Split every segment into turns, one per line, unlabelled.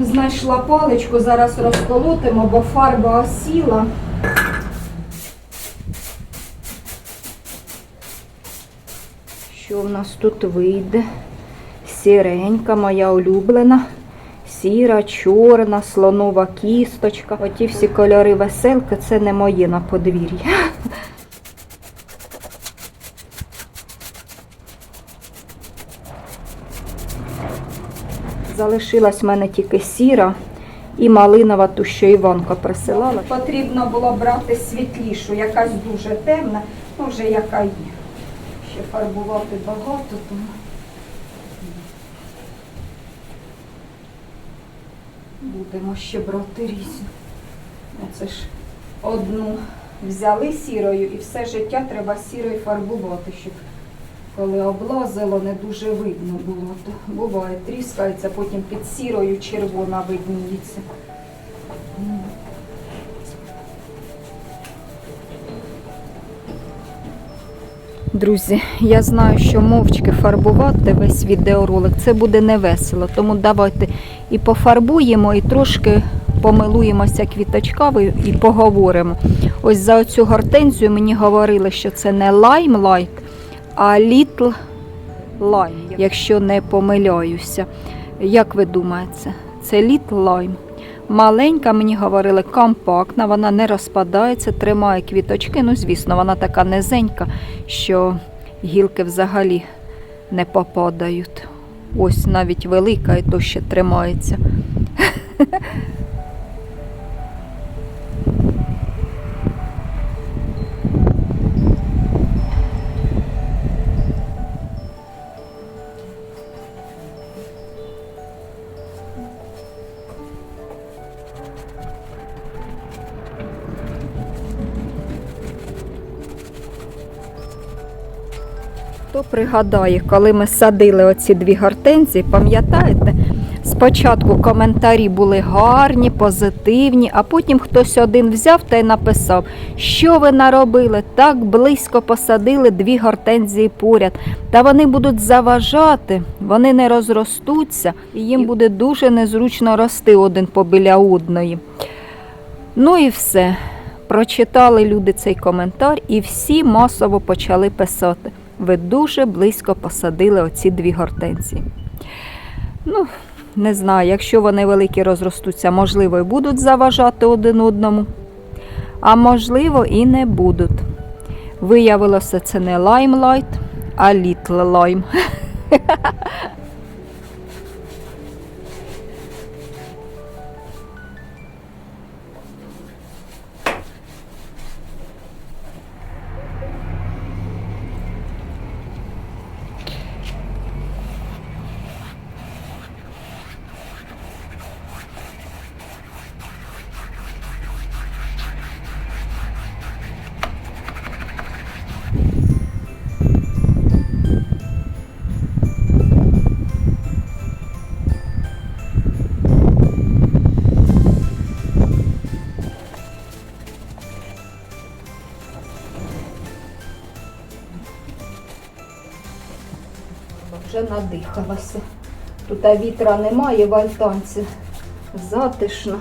Знайшла паличку, зараз розколотимо, бо фарба осіла. Що в нас тут вийде? Сіренька, моя улюблена. Сіра, чорна, слонова кісточка. Оті всі кольори веселки це не мої на подвір'ї. Залишилась в мене тільки сіра і малинова, ту, що Іванка присилала. Потрібно було брати світлішу, якась дуже темна, ну вже яка є. Ще фарбувати багато, тому. Будемо ще брати різні. Оце ж одну взяли сірою і все життя треба сірою фарбувати, щоб коли облазило, не дуже видно було. Буває, тріскається, потім під сірою червона видніється. Друзі, я знаю, що мовчки фарбувати весь відеоролик це буде невесело, тому давайте і пофарбуємо, і трошки помилуємося квіточками і поговоримо. Ось за оцю гортензію мені говорили, що це не лайм-лайк, а літл лайм, якщо не помиляюся. Як ви думаєте, це літл лайм? Маленька, мені говорили, компактна, вона не розпадається, тримає квіточки. Ну, звісно, вона така низенька, що гілки взагалі не попадають. Ось навіть велика і то ще тримається. Хто пригадає, коли ми садили оці дві гортензії, пам'ятаєте? Спочатку коментарі були гарні, позитивні, а потім хтось один взяв та й написав, що ви наробили, так близько посадили дві гортензії поряд. Та вони будуть заважати, вони не розростуться, і їм буде дуже незручно рости один побіля одної. Ну і все. Прочитали люди цей коментар, і всі масово почали писати. Ви дуже близько посадили оці дві гортензії. Ну, не знаю, якщо вони великі розростуться, можливо, і будуть заважати один одному, а можливо, і не будуть. Виявилося, це не лаймлайт, а літл лайм. надихалася. Тут вітра немає в альтанці. Затишно.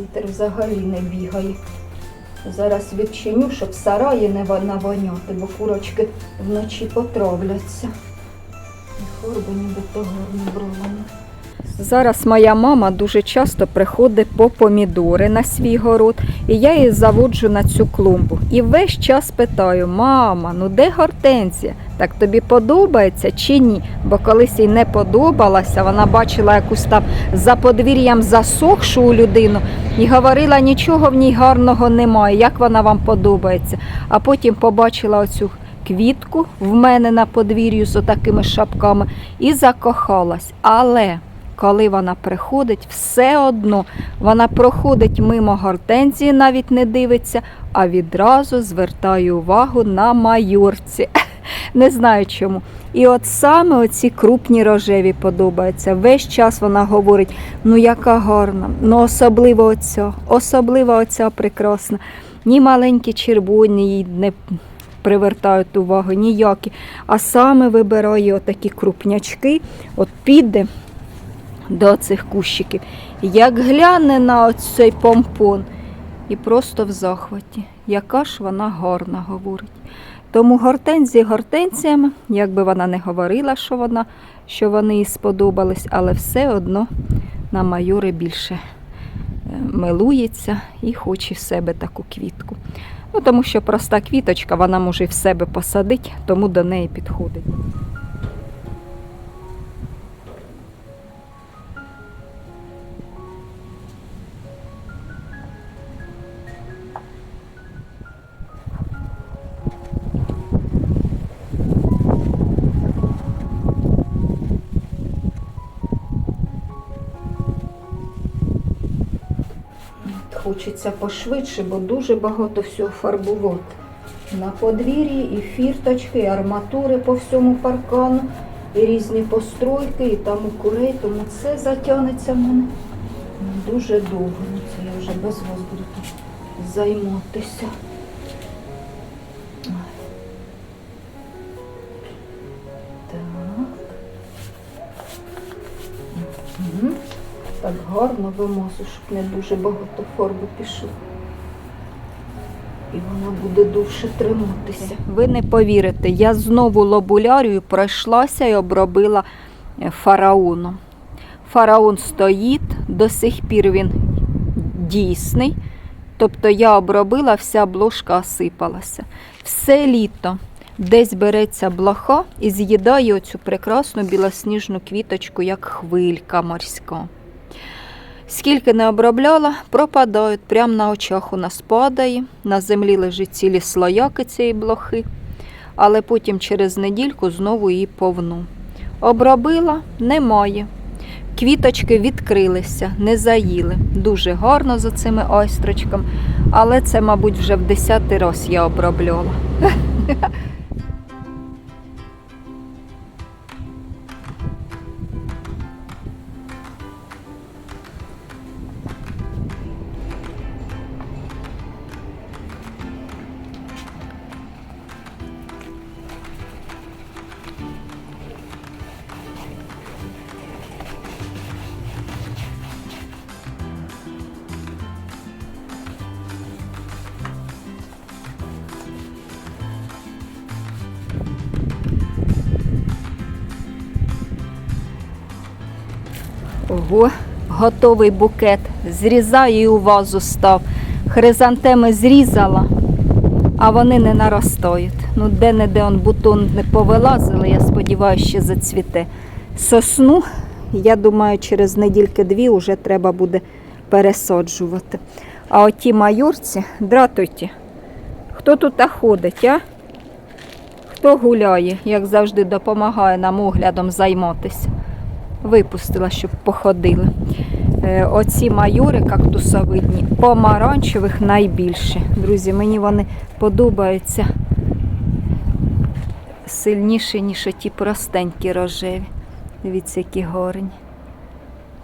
Вітер взагалі не бігає. Зараз відчиню, щоб сараї не навоняти, бо курочки вночі потравляться. І ніби того не бровано. Зараз моя мама дуже часто приходить по помідори на свій город, і я її заводжу на цю клумбу. І весь час питаю: мама, ну де гортензія? Так тобі подобається чи ні? Бо колись їй не подобалася, вона бачила якусь там за подвір'ям засохшу у людину і говорила, нічого в ній гарного немає, як вона вам подобається. А потім побачила оцю квітку в мене на подвір'ю з отакими шапками і закохалась. Але коли вона приходить, все одно вона проходить мимо гортензії, навіть не дивиться, а відразу звертає увагу на майорці. Не знаю чому. І от саме оці крупні рожеві подобаються. Весь час вона говорить: ну яка гарна, ну особливо оця, особливо оця прекрасна. Ні маленькі червоні їй не привертають увагу, ніякі. А саме вибирає отакі крупнячки, от піде до цих кущиків. Як гляне на цей помпон і просто в захваті. Яка ж вона гарна, говорить. Тому гортензії гортензіями, як би вона не говорила, що вона, що вони їй сподобались, але все одно на майори більше е, милується і хоче в себе таку квітку. Ну, тому що проста квіточка, вона може в себе посадити, тому до неї підходить. Хочеться пошвидше, бо дуже багато всього фарбувати. На подвір'ї і фірточки, і арматури по всьому паркану, і різні постройки, і там у курей, тому це затягнеться в мене дуже довго. Це я вже без вас займатися. Так гарно вимазу, щоб не дуже багато фарби пішло. І вона буде довше триматися. Ви не повірите, я знову лобулярію пройшлася і обробила е, фараоном. Фараон стоїть, до сих пір він дійсний. Тобто я обробила, вся обложка осипалася. Все літо десь береться блоха і з'їдає оцю прекрасну білосніжну квіточку, як хвилька морська. Скільки не обробляла, пропадають. Прямо на очах у нас падає. На землі лежить цілі слояки цієї блохи, але потім через недільку знову її повну. Обробила немає. Квіточки відкрилися, не заїли. Дуже гарно за цими айстрочками, але це, мабуть, вже в десятий раз я обробляла. Ого, готовий букет. Зрізаю і у вазу став. Хризантеми зрізала, а вони не наростають. Ну, де-не-де он бутон не повилазили, я сподіваюся, ще зацвіте. Сосну, я думаю, через недільки-дві вже треба буде пересаджувати. А оті майорці, дратуйте, хто тут ходить, а? Хто гуляє, як завжди допомагає нам оглядом займатися випустила, щоб походили. Е, Оці майори кактусовидні, помаранчевих найбільше. Друзі, мені вони подобаються сильніше, ніж ті простенькі рожеві. Дивіться, які горні.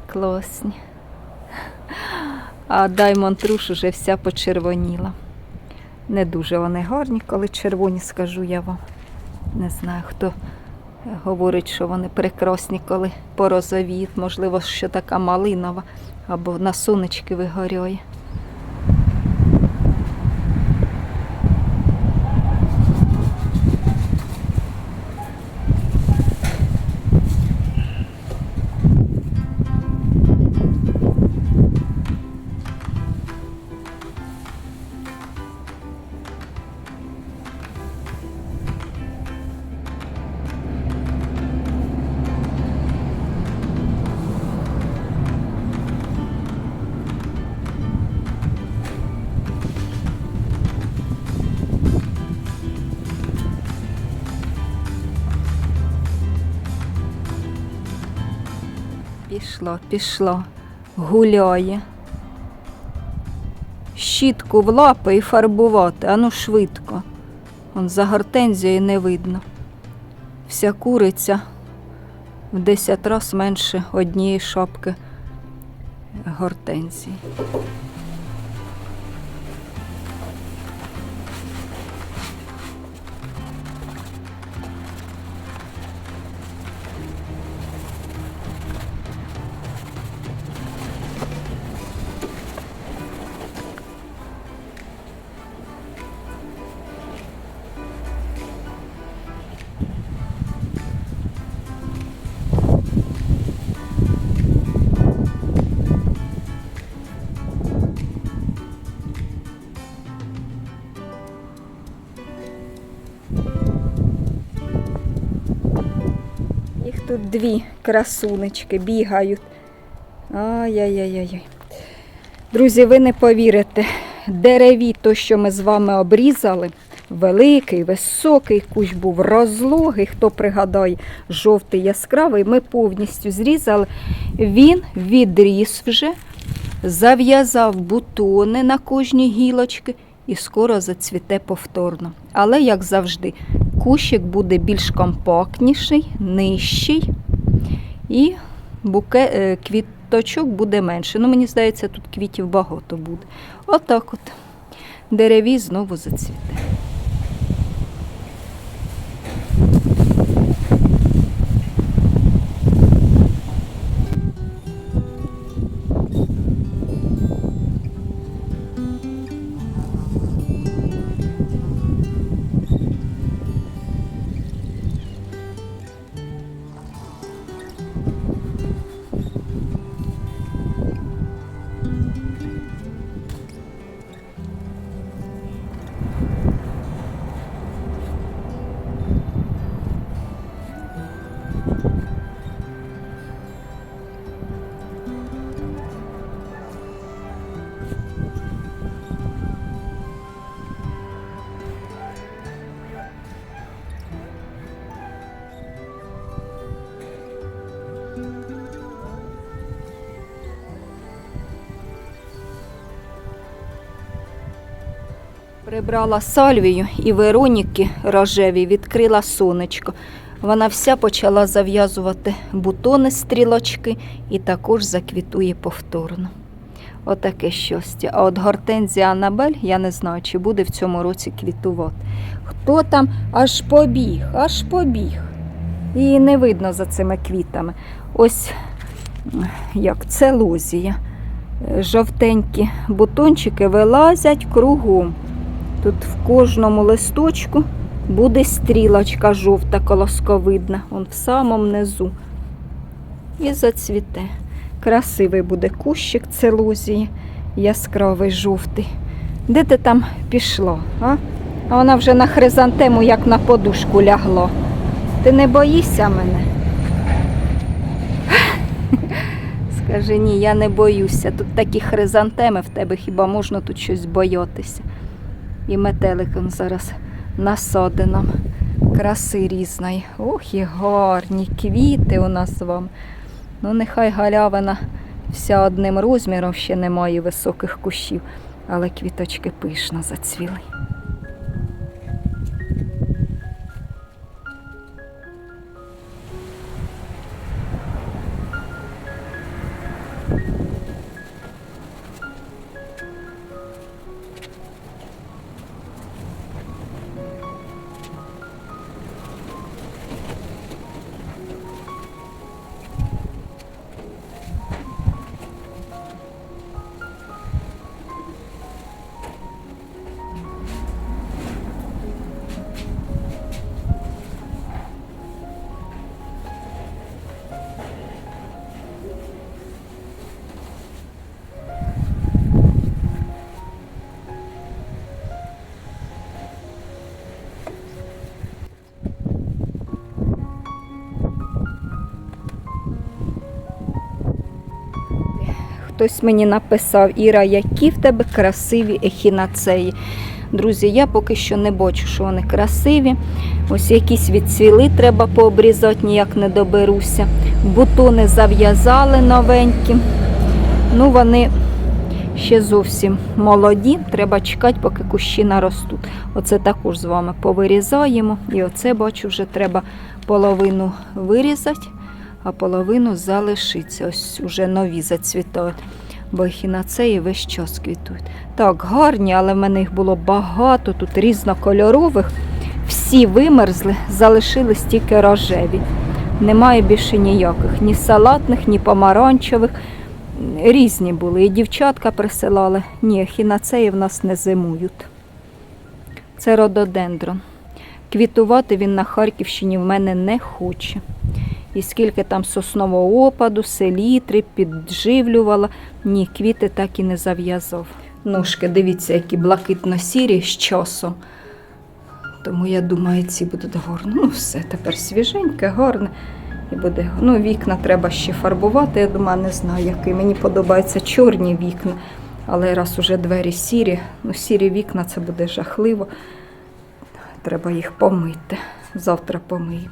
Класні. А Даймонд Руш уже вся почервоніла. Не дуже вони гарні, коли червоні, скажу я вам. Не знаю, хто говорить, що вони прекрасні, коли порозовіють. Можливо, що така малинова або на сонечки вигоряє. Пішло, пішло, гуляє. Щітку в лапи і фарбувати, ану швидко. Он за гортензією не видно. Вся куриця в 10 раз менше однієї шапки гортензії. Тут дві красунечки бігають. Ай-яй-яй-яй. Друзі, ви не повірите, дереві, то, що ми з вами обрізали, великий, високий кущ був розлогий, хто пригадає, жовтий яскравий, ми повністю зрізали. Він відріс вже, зав'язав бутони на кожній гілочці і скоро зацвіте повторно. Але, як завжди, кущик буде більш компактніший, нижчий і буке, е, квіточок буде менше. Ну, мені здається, тут квітів багато буде. Отак от. Дереві знову зацвіте. Прибрала сальвію і Вероніки рожеві відкрила сонечко. Вона вся почала зав'язувати бутони стрілочки і також заквітує повторно. Отаке щастя. А от гортензія Анабель, я не знаю, чи буде в цьому році квітувати. Хто там аж побіг, аж побіг. Її не видно за цими квітами. Ось як це лозія. Жовтенькі бутончики вилазять кругом. Тут в кожному листочку буде стрілочка жовта колосковидна, он в самому низу. І зацвіте. Красивий буде кущик целузії, яскравий жовтий. Де ти там пішла? А? а вона вже на хризантему, як на подушку лягла. Ти не боїшся мене? Скажи, ні, я не боюся. Тут такі хризантеми в тебе, хіба можна тут щось боятися? І метеликом зараз насадином. Краси різної. Ох, і гарні квіти у нас вам. Ну, нехай галявина вся одним розміром, ще немає високих кущів, але квіточки пишно зацвіли. Хтось мені написав, Іра, які в тебе красиві ехінацеї. Друзі, я поки що не бачу, що вони красиві. Ось якісь відцвіли, треба пообрізати, ніяк не доберуся. Бутони зав'язали новенькі. Ну, вони ще зовсім молоді. Треба чекати, поки кущі наростуть. Оце також з вами повирізаємо. І оце, бачу, вже треба половину вирізати, а половину залишиться. Ось уже нові зацвітають. Бо ехінацеї весь час квітують. Так, гарні, але в мене їх було багато, тут різнокольорових. Всі вимерзли, залишились тільки рожеві. Немає більше ніяких, ні салатних, ні помаранчевих. Різні були. І дівчатка присилали. Ні, ехінацеї в нас не зимують. Це рододендрон. Квітувати він на Харківщині в мене не хоче. І скільки там соснового опаду, селітри, підживлювала. Ні, квіти так і не зав'язав. Ножки, дивіться, які блакитно-сірі з часом. Тому я думаю, ці будуть гарні. Ну, все, тепер свіженьке, гарне. І буде. Ну, вікна треба ще фарбувати. Я думаю, не знаю, який. Мені подобаються чорні вікна. Але раз уже двері сірі, ну сірі вікна це буде жахливо. Треба їх помити. Завтра помию.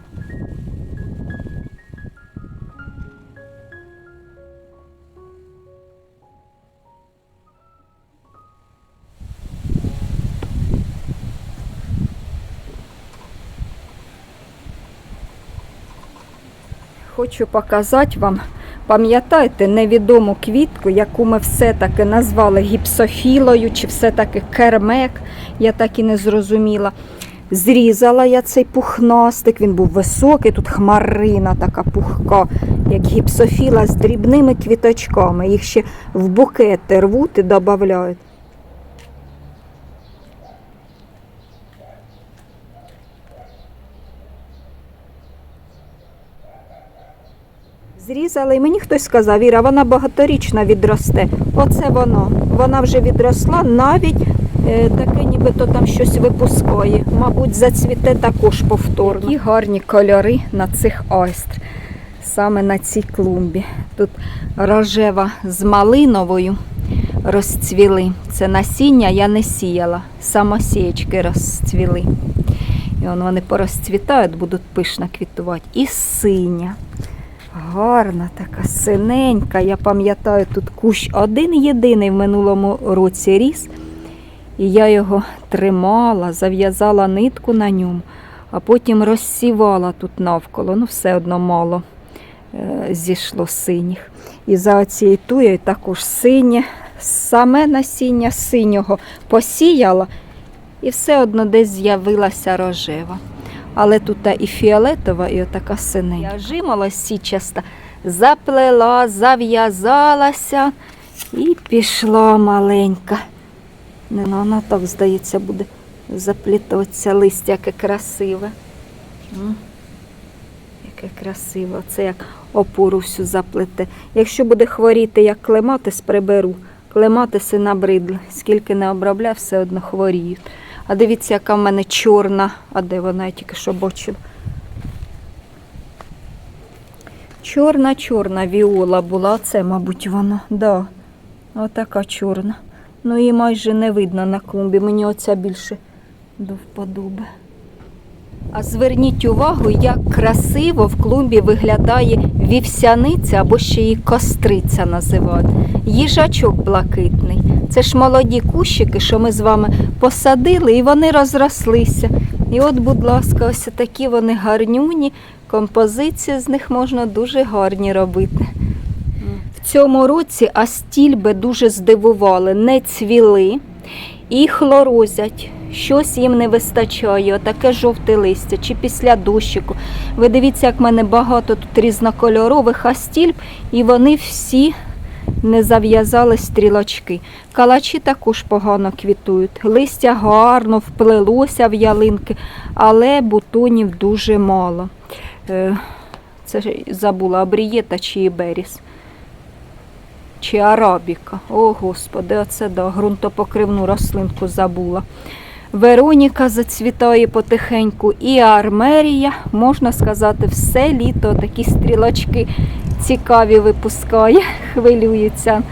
Хочу показати вам, пам'ятаєте, невідому квітку, яку ми все-таки назвали гіпсофілою чи все-таки кермек, я так і не зрозуміла. Зрізала я цей пухнастик, він був високий, тут хмарина така пухка, як гіпсофіла з дрібними квіточками. Їх ще в букети рвуть і додають. Зрізали, і мені хтось сказав, Іра, вона багаторічна відросте. Оце воно. Вона вже відросла, навіть е, таке нібито там щось випускає. Мабуть, зацвіте також повторно. Які гарні кольори на цих айстр, саме на цій клумбі. Тут рожева з малиновою розцвіли. Це насіння я не сіяла, самосіячки розцвіли. І он вони порозцвітають, будуть пишно квітувати. І синя. Гарна така, синенька. Я пам'ятаю, тут кущ один єдиний в минулому році ріс. І я його тримала, зав'язала нитку на ньому, а потім розсівала тут навколо. Ну, все одно мало е, зійшло синіх. І за цією туєю також синє, саме насіння синього посіяла, і все одно десь з'явилася рожева. Але тут і фіолетова, і отака синенька. Я жимала січаста, заплела, зав'язалася і пішла маленька. Ну, вона так, здається, буде заплітатися листя, яке красиве. Яке красиве. Це як опору всю заплете. Якщо буде хворіти, як клематис, приберу. Клематиси набридли. Скільки не обробляв, все одно хворіють. А дивіться, яка в мене чорна. А де вона я тільки що бачила? Чорна, чорна віола була. Це, мабуть, вона. Да. Отака чорна. Ну її майже не видно на клумбі. Мені оця більше до вподоби. А зверніть увагу, як красиво в клумбі виглядає вівсяниця або ще її костриця називають. Їжачок блакитний. Це ж молоді кущики, що ми з вами посадили, і вони розрослися. І от, будь ласка, ось такі вони гарнюні. Композиції з них можна дуже гарні робити. В цьому році астільби дуже здивували, не цвіли і хлорозять. Щось їм не вистачає, отаке жовте листя чи після дощику. Ви дивіться, як в мене багато тут різнокольорових астільб, і вони всі не зав'язали стрілочки. Калачі також погано квітують. Листя гарно вплелося в ялинки, але бутонів дуже мало. Е, Це ж забула абрієта чи іберіс. Чи арабіка. О, господи, оце да, ґрунтопокривну рослинку забула. Вероніка зацвітає потихеньку, і армерія, можна сказати, все літо такі стрілочки цікаві випускає, хвилюється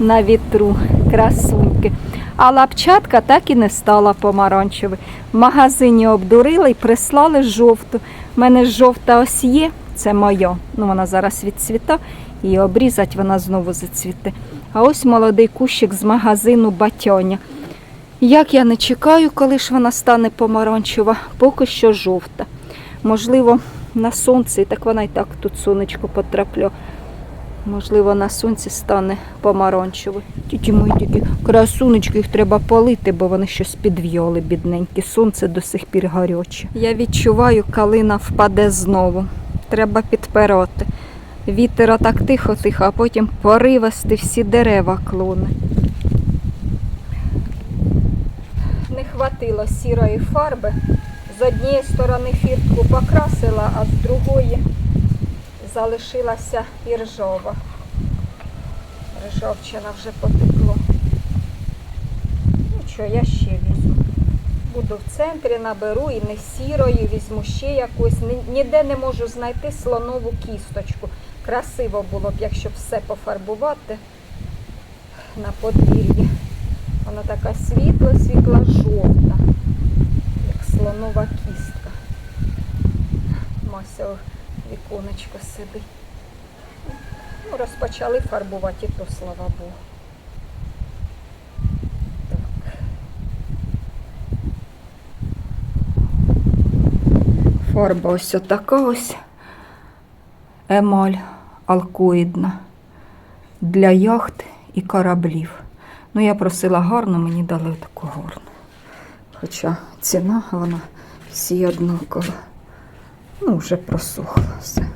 на вітру, красуньки. А лапчатка так і не стала помаранчевою. В магазині обдурили і прислали жовту. У мене жовта ось є, це моя. Ну, вона зараз відцвіта, і обрізать вона знову зацвіте. А ось молодий кущик з магазину Батьоня. Як я не чекаю, коли ж вона стане помаранчева, поки що жовта. Можливо, на сонці, так вона і так тут сонечко потрапля. Можливо, на сонці стане помаранчевою. Тільки мої такі красунечки, їх треба полити, бо вони щось підв'яли, бідненькі. Сонце до сих пір гаряче. Я відчуваю, калина впаде знову. Треба підпероти. Вітер отак тихо-тихо, а потім поривасти всі дерева клони. Не хватило сірої фарби. З однієї сторони фіртку покрасила, а з другої залишилася іржова. Ржавчина вже потекло. Ну що, я ще візьму. Буду в центрі, наберу і не сірою, візьму ще якусь. Ніде не можу знайти слонову кісточку. Красиво було б, якщо все пофарбувати на подвір'ї. Вона така світла, світла жовта, слонова кістка. Мася у віконечко сидить. Ну, розпочали фарбувати, то слава Богу. Так. Фарба ось така ось емаль алкоїдна для яхт і кораблів. Ну, я просила гарно, мені дали таку гарну. Хоча ціна вона всі однаково. Ну, вже просохла все.